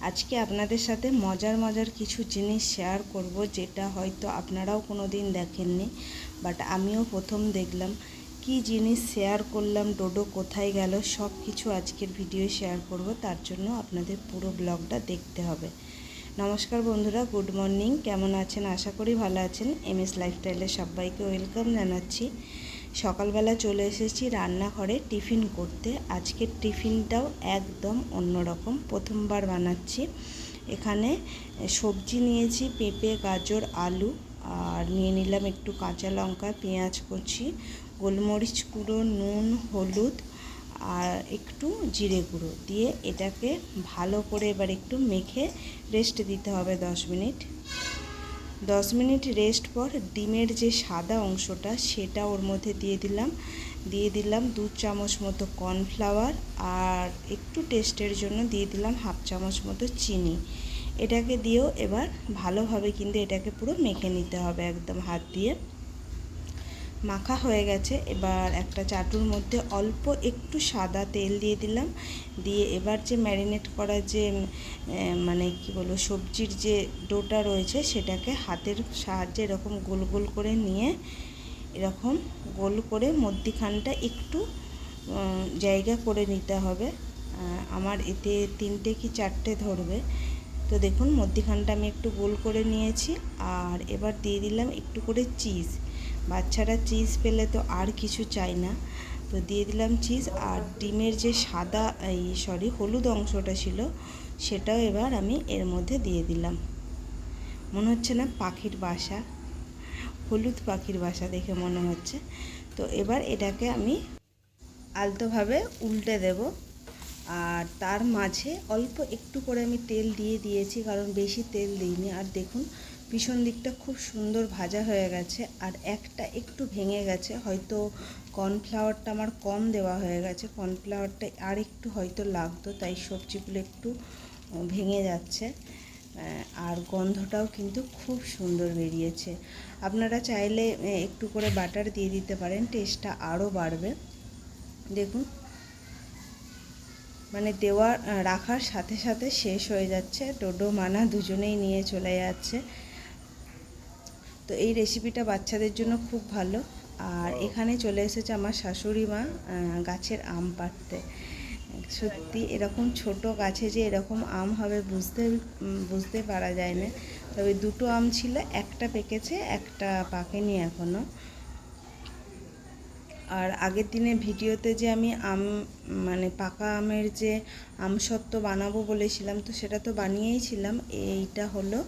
আজকে আপনাদের সাথে মজার মজার কিছু জিনিস শেয়ার করব, যেটা হয়তো আপনারাও কোনো দিন দেখেননি বাট আমিও প্রথম দেখলাম। কি জিনিস শেয়ার করলাম, ডোডো কোথায় গেল সব কিছু আজকের ভিডিও শেয়ার করব, তার জন্য আপনাদের পুরো ব্লগটা দেখতে হবে। নমস্কার বন্ধুরা গুড মর্নিং কেমন আছেন? আশা করি ভালো আছেন। এম এস লাইফস্টাইলে সবাইকে ওয়েলকাম জানাচ্ছি। সকালবেলা চলে এসেছি রান্নাঘরে টিফিন করতে। আজকের টিফিনটাও একদম অন্যরকম। প্রথমবার বানাচ্ছি। এখানে সবজি নিয়েছি, পেঁপে, গাজর, আলু, আর নিয়ে নিলাম একটু কাঁচা লঙ্কা, পেঁয়াজ কুচি, গোলমরিচ গুঁড়ো, নুন, হলুদ, আর একটু জিরে গুঁড়ো। দিয়ে এটাকে ভালো করে এবার একটু মেখে রেস্ট দিতে হবে দশ মিনিট। দশ মিনিট রেস্ট পর ডিমের যে সাদা অংশটা সেটা ওর মধ্যে দিয়ে দিলাম। দিয়ে দিলাম দু চামচ মতো কর্নফ্লাওয়ার আর একটু টেস্টের জন্য দিয়ে দিলাম হাফ চামচ মতো চিনি। এটাকে দিয়েও এবার ভালোভাবে কিন্তু এটাকে পুরো মেখে নিতে হবে একদম হাত দিয়ে। মাখা হয়ে গেছে। এবার একটা চাটুর মধ্যে অল্প একটু সাদা তেল দিয়ে দিলাম। দিয়ে এবার যে ম্যারিনেট করা যে মানে কি বলব, সবজির যে ডোটা রয়েছে, সেটাকে হাতের সাহায্যে এরকম গোল গোল করে নিয়ে, এরকম গোল করে মধ্যিখানটা একটু জায়গা করে নিতে হবে। আমার এতে তিনটে কি চারটে ধরবে। তো দেখুন, মধ্যিখানটা আমি একটু গোল করে নিয়েছি। আর এবার দিয়ে দিলাম একটু করে চিজ। বাচ্চারা চিজ পেলে তো আর কিছু চাই না। তো দিয়ে দিলাম চিজ আর ডিমের যে সাদা, এই সরি হলুদ অংশটা ছিল, সেটাও এবার আমি এর মধ্যে দিয়ে দিলাম। মনে হচ্ছে না পাখির বাসা। হলুদ পাখির বাসা দেখে মনে হচ্ছে। তো এবার এটাকে আমি আলতোভাবে উল্টে দেব। আর তার মাঝে অল্প একটু করে আমি তেল দিয়ে দিয়েছি, কারণ বেশি তেল দিইনি। আর দেখুন, পিছন দিকটা খুব সুন্দর ভাজা হয়ে গেছে, আর একটা একটু ভেঙে গেছে, হয়তো কর্নফ্লাওয়ারটা আমার কম দেওয়া হয়ে গেছে, কর্নফ্লাওয়ারটা আর একটু হয়তো লাগতো, তাই সবজিগুলো একটু ভেঙে যাচ্ছে। আর গন্ধটাও কিন্তু খুব সুন্দর বেরিয়েছে। আপনারা চাইলে একটু করে বাটার দিয়ে দিতে পারেন, টেস্টটা আরও বাড়বে। দেখুন মানে দেওয়া রাখার সাথে সাথে শেষ হয়ে যাচ্ছে। ডোডো মানা দুজনেই নিয়ে চলে যাচ্ছে। তো এই রেসিপিটা বাচ্চাদের জন্য খুব ভালো। আর এখানে চলে এসেছে আমার শাশুড়ি মা গাছের আম পাড়তে। সত্যি এরকম ছোট গাছে যে এরকম আম হবে বুঝতে বুঝতে পারা যায় না। তবে দুটো আম ছিল একটা পেকেছে একটা পাকেনি এখনও আর আগের দিনে ভিডিওতে যে আমি আম মানে পাকা আমের যে আমসত্ব বানাবো বলেছিলাম, তো সেটা তো বানিয়েইছিলাম এইটা হলো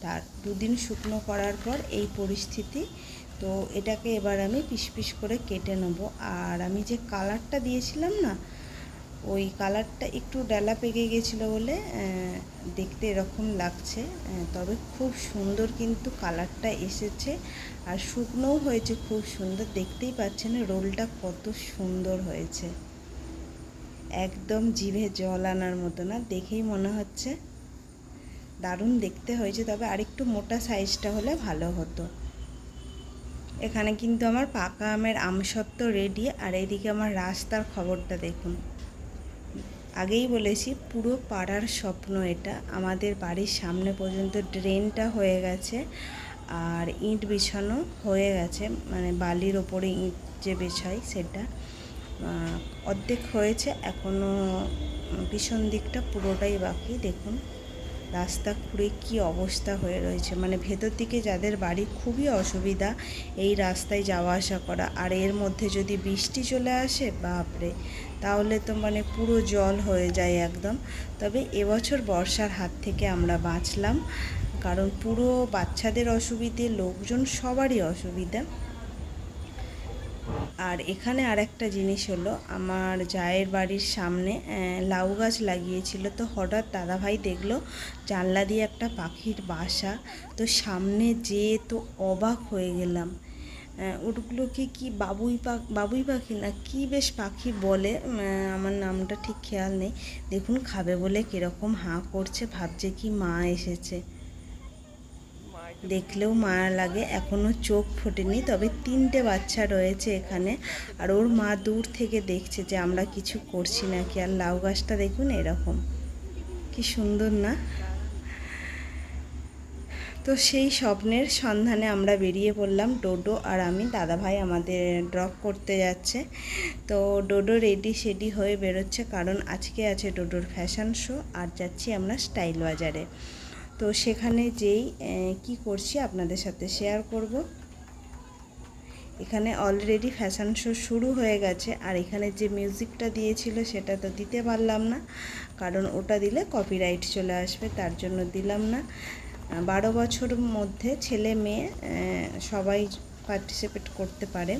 তার দুদিন শুকনো করার পর এই পরিস্থিতি। তো এটাকে এবার আমি পিস পিস করে কেটে নেব। আর আমি যে কালারটা দিয়েছিলাম না ওই কালারটা একটু ডালা পেকে গেছিল বলে দেখতে এরকম লাগছে। তবে খুব সুন্দর কিন্তু কালারটা এসেছে। আর শুকনোও হয়েছে খুব সুন্দর। দেখতেই পাচ্ছেন রোলটা কত সুন্দর হয়েছে। একদম জিভে জল আনার মতো না, দেখেই মনে হচ্ছে। দারুণ দেখতে হয়েছে, তবে আরেকটু মোটা সাইজটা হলে ভালো হতো। এখানে কিন্তু আমার পাকা আমের আমসত্ত্ব রেডি আর এদিকে আমার রাস্তার খবরটা দেখুন। আগেই বলেছি, পুরো পাড়ার স্বপ্ন এটা। আমাদের বাড়ির সামনে পর্যন্ত ড্রেনটা হয়ে গেছে আর ইট বিছানো হয়ে গেছে। মানে বালির ওপরে ইট যে বিছাই সেটা অর্ধেক হয়েছে। এখনও পিছন দিকটা পুরোটাই বাকি। দেখুন। রাস্তা খুঁড়ে কি অবস্থা হয়ে রয়েছে? মানে ভেতর দিকে যাদের বাড়ি খুবই অসুবিধা, এই রাস্তায় যাওয়া আসা করা। আর এর মধ্যে যদি বৃষ্টি চলে আসে, বাপরে! তাহলে তো মানে পুরো জল হয়ে যায় একদম। তবে এবছর বর্ষার হাত থেকে আমরা বাঁচলাম। কারণ পুরো বাচ্চাদের অসুবিধে, লোকজন সবারই অসুবিধা। আর এখানে আর একটা জিনিস হলো, আমার জায়ের বাড়ির সামনে লাউ গাছ লাগিয়েছিল। তো হঠাৎ দাদাভাই দেখল জানলা দিয়ে একটা পাখির বাসা। তো সামনে যেয়ে তো অবাক হয়ে গেলাম। ওগুলোকে কি বাবুই পাখি বাবুই পাখি না কি বেশ পাখি বলে আমার নামটা ঠিক খেয়াল নেই। দেখুন, খাবে বলে কীরকম হাঁ করছে, ভাবছে কি মা এসেছে। দেখলেও মায়া লাগে এখনও চোখ ফোটেনি, তবে তিনটে বাচ্চা রয়েছে এখানে। আর ওর মা দূর থেকে দেখছে যে আমরা কিছু করছি নাকি, আর লাউ গাছটা দেখুন এরকম। কি সুন্দর না? তো সেই স্বপ্নের সন্ধানে আমরা বেরিয়ে পড়লাম ডোডো আর আমি। দাদাভাই আমাদের ড্রপ করতে যাচ্ছে। তো ডোডো রেডি সেডি হয়ে বেরোচ্ছে, কারণ আজকে আছে ডোডোর ফ্যাশন শো আর যাচ্ছি আমরা স্টাইল বাজারে। তো সেখানে যেই কি করছি আপনাদের সাথে শেয়ার করব। এখানে অলরেডি ফ্যাশন শো শুরু হয়ে গেছে, আর এখানে যে মিউজিকটা দিয়েছিল সেটা তো দিতে পারলাম না, কারণ ওটা দিলে কপিরাইট চলে আসবে, তার জন্য দিলাম না। বারো বছর মধ্যে ছেলে মেয়ে সবাই পার্টিসিপেট করতে পারে।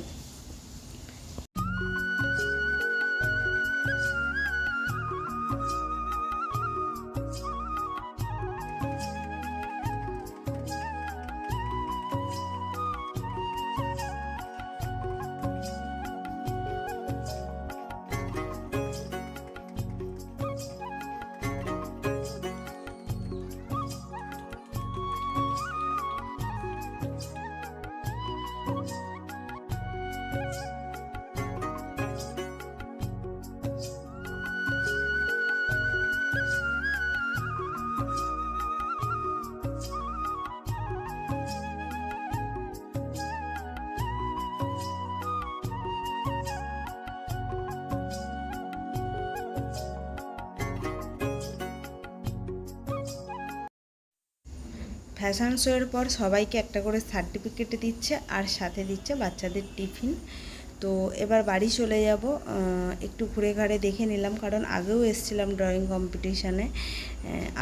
ফ্যাশন শোয়ের পর সবাইকে একটা করে সার্টিফিকেট দিচ্ছে আর সাথে দিচ্ছে বাচ্চাদের টিফিন। তো এবার বাড়ি চলে যাব। একটু ঘুরে ঘাড়ে দেখে নিলাম, কারণ আগেও এসেছিলাম ড্রয়িং কম্পিটিশানে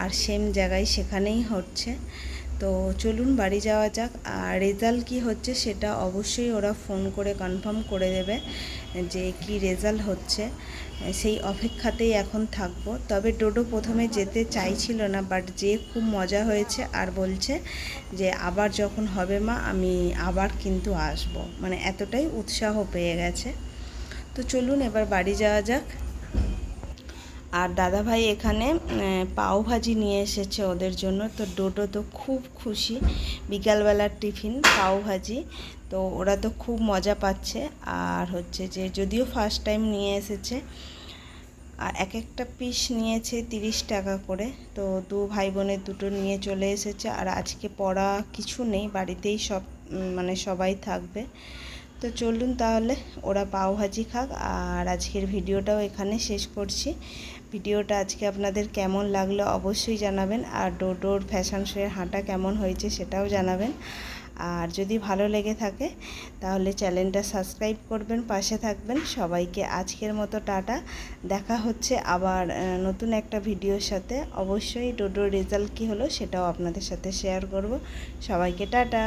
আর সেম জায়গায় সেখানেই হচ্ছে। তো চলুন বাড়ি যাওয়া যাক। আর রেজাল্ট কি হচ্ছে সেটা অবশ্যই ওরা ফোন করে কনফার্ম করে দেবে যে কি রেজাল্ট হচ্ছে। সেই অপেক্ষাতেই এখন থাকব। তবে ডোডো প্রথমে যেতে চাইছিল না, বাট যে খুব মজা হয়েছে আর বলছে যে আবার যখন হবে মা, আমি আবার কিন্তু আসব। মানে এতটাই উৎসাহ পেয়ে গেছে। তো চলুন এবার বাড়ি যাওয়া যাক। আর দাদাভাই এখানে পাও ভাজি নিয়ে এসেছে ওদের জন্য। তো ডোডো তো খুব খুশি। বিকালবেলার টিফিন, পাও ভাজি। তো ওরা তো খুব মজা পাচ্ছে। আর হচ্ছে যে, যদিও ফার্স্ট টাইম নিয়ে এসেছে, আর এক একটা পিস নিয়েছে তিরিশ টাকা করে। তো দু ভাই বোনের দুটো নিয়ে চলে এসেছে। আর আজকে পড়া কিছু নেই, বাড়িতেই সব মানে সবাই থাকবে। তো চলুন তাহলে, ওরা পাও ভাজি খাক। আর আজকের ভিডিওটাও এখানে শেষ করছি। ভিডিওটা আজকে আপনাদের কেমন লাগল অবশ্যই জানাবেন। আর ডোডোর ফ্যাশন শোয়ের হাঁটা কেমন হয়েছে সেটাও জানাবেন। আর যদি ভালো লেগে থাকে, তাহলে চ্যানেলটা সাবস্ক্রাইব করবেন, পাশে থাকবেন। সবাইকে আজকের মতো টাটা। দেখা হচ্ছে আবার নতুন একটা ভিডিওর সাথে। অবশ্যই ডোডোর রেজাল্ট কী হলো সেটাও আপনাদের সাথে শেয়ার করব। সবাইকে টাটা।